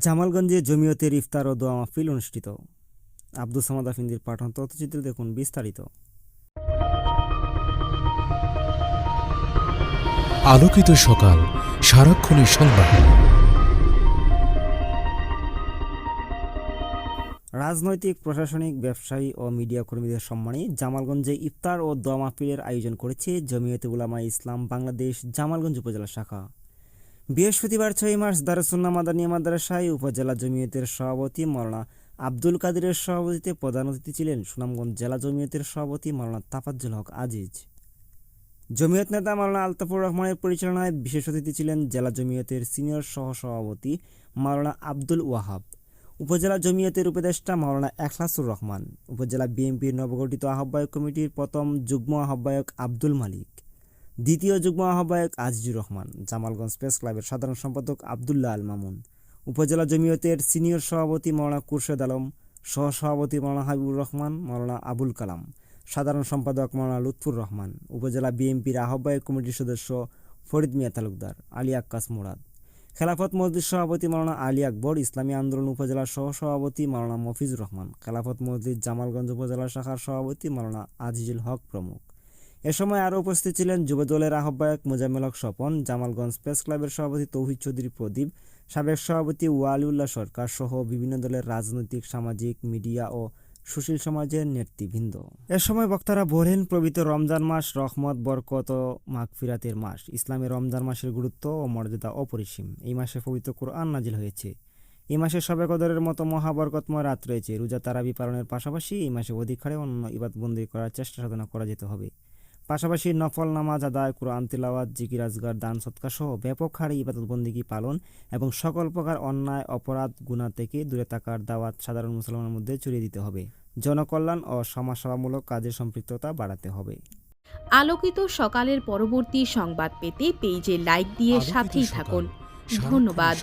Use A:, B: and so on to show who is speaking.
A: জামালগঞ্জে জমিয়তের ইফতার ও দোয়া মাহফিল অনুষ্ঠিত। আব্দুল সামাদ আফিন্দির পাঠান তথ্যচিত্র দেখুন বিস্তারিত।
B: আলোকিত সকাল সারাক্ষণের সংবাদ।
A: রাজনৈতিক প্রশাসনিক ব্যবসায়ী ও মিডিয়া কর্মীদের সম্মানে জামালগঞ্জে ইফতার ও দোয়া মাহফিলের আয়োজন করেছে জমিয়তে উলামা ইসলাম বাংলাদেশ জামালগঞ্জ উপজেলা শাখা। বৃহস্পতিবার ছয় মার্চ দারুসুন্না মাদানী মাদ্রাসায় উপজেলা জমিয়তের সভাপতি মাওলানা আব্দুল কাদিরের সভাপতিতে প্রধান অতিথি ছিলেন সুনামগঞ্জ জেলা জমিয়তের সভাপতি মাওলানা তাফাজ্জুল হক আজিজ। জমিয়ত নেতা মাওলানা আলতাফুর রহমানের পরিচালনায় বিশেষ অতিথি ছিলেন জেলা জমিয়তের সিনিয়র সহসভাপতি মাওলানা আব্দুল ওয়াহাব। উপজেলা জমিয়তের উপদেষ্টা মাওলানা এখলাসুর রহমান। উপজেলা বিএনপির নবগঠিত আহ্বায়ক কমিটির প্রথম যুগ্ম আহ্বায়ক আব্দুল মালিক। দ্বিতীয় যুগ্ম আহ্বায়ক আজিজুর রহমান, জামালগঞ্জ প্রেস ক্লাবের সাধারণ সম্পাদক আবদুল্লাহ আল মামুন, উপজেলা জমিয়তের সিনিয়র সভাপতি মাওলানা কুরশেদ আলম, সহসভাপতি মাওলানা হাবিবুর রহমান, মাওলানা আবুল কালাম, সাধারণ সম্পাদক মাওলানা লুৎফুর রহমান, উপজেলা বিএনপির আহ্বায়ক কমিটির সদস্য ফরিদ মিয়া তালুকদার, আলী আক্কাস মুরাদ। খেলাফত মসজিদ সভাপতি মাওলানা আলী আকবর, ইসলামী আন্দোলন উপজেলার সহসভাপতি মাওলানা মফিজুর রহমান, খেলাফত মসজিদ জামালগঞ্জ উপজেলা শাখার সভাপতি মাওলানা আজিজুল হক প্রমুখ। এ সময় আরও উপস্থিত ছিলেন যুবদলের আহ্বায়ক মোজাম্মেল হক স্বপন, জামালগঞ্জ প্রেস ক্লাবের সভাপতি তৌহিদ চৌধুরী প্রদীপ, সাবেক সভাপতি ওয়ালিউল্লাহ সরকার সহ বিভিন্ন দলের রাজনৈতিক, সামাজিক, মিডিয়া ও সুশীল সমাজের নেতৃবৃন্দ। এ সময় বক্তারা বলেন পবিত্র রমজান মাস রহমত, বরকত ও মাগফিরাতের মাস। ইসলামের রমজান মাসের গুরুত্ব ও মর্যাদা অপরিসীম। এই মাসে পবিত্র কোরআন নাজিল হয়েছে। এই মাসে সবে কদরের মতো মহাবরকতময় রাত রয়েছে। রোজা তারাবি পালনের পাশাপাশি এই মাসে অধিক হারে অন্য ইবাদবন্দি করার চেষ্টা সাধনা করা যেতে হবে। পাশাপাশি নফল নামাজ আদায় কোরআন তিলাওয়াত জিকির আজগার দান সৎকা সহ ব্যাপক হারে ইবাদতবন্দিগি পালন এবং সকল প্রকার অন্যায় অপরাধ গুণা থেকে দূরে থাকার দাওয়াত সাধারণ মুসলমানের মধ্যে ছড়িয়ে দিতে হবে। জনকল্যাণ ও সমাজসেবামূলক কাজে সম্পৃক্ততা বাড়াতে হবে।
C: আলোকিত সকালের পরবর্তী সংবাদ পেতে পেজে লাইক দিয়ে সাথেই থাকুন। ধন্যবাদ।